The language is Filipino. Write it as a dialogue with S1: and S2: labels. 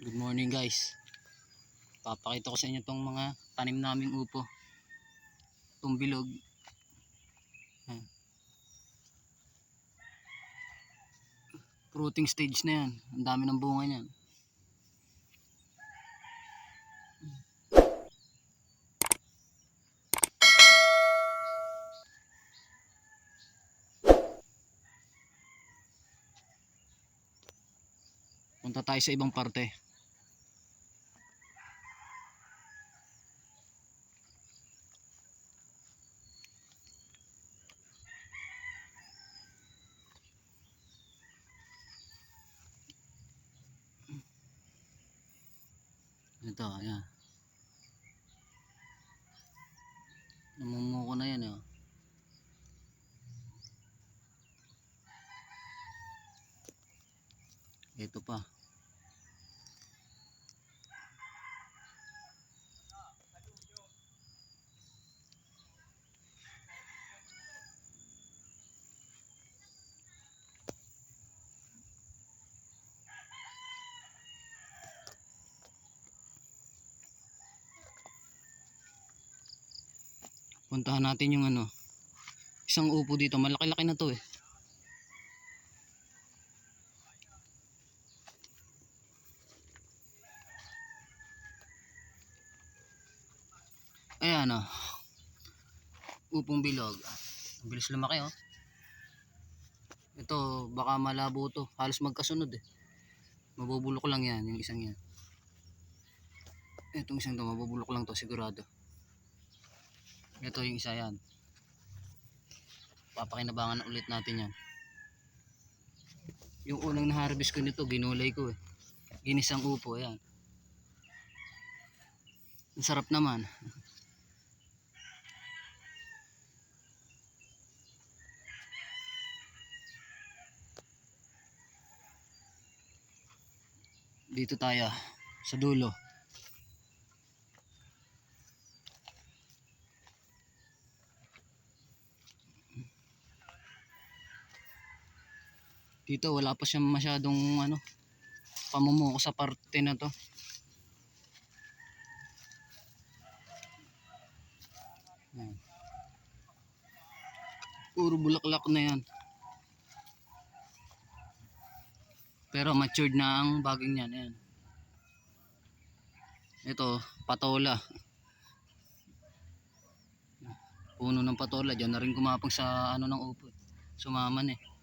S1: Good morning guys. Papakita ko sa inyo tong mga tanim naming upo. Itong bilog. Fruiting stage na yan. Ang dami ng bunga niyan. Punta tayo sa ibang parte. Ito, ayan. Namumuko na yan, oh. Ito pa. Puntahan natin yung ano. Isang upo dito. Malaki-laki na to eh. Ayan oh. Upong bilog. Ang bilis lumaki oh. Ito, baka malabo to. Halos magkasunod eh. Mabubulok lang yan, yung isang yan. Itong isang to, mabubulok lang to, sigurado. Ito yung isa yan. Papakinabangan ulit natin yan. Yung unang na-harvest ko nito, ginulay ko eh. Ginisang upo, yan. Ang sarap naman. Dito tayo sa dulo. Dito wala pa siyang masyadong ano pamumuko sa parte na to. Ayan. Puro bulaklak na yan. Pero matured na ang baging niyan. Ayan. Ito, patola. Puno ng patola. Diyan na rin kumapang sa ano ng upo. Sumaman eh.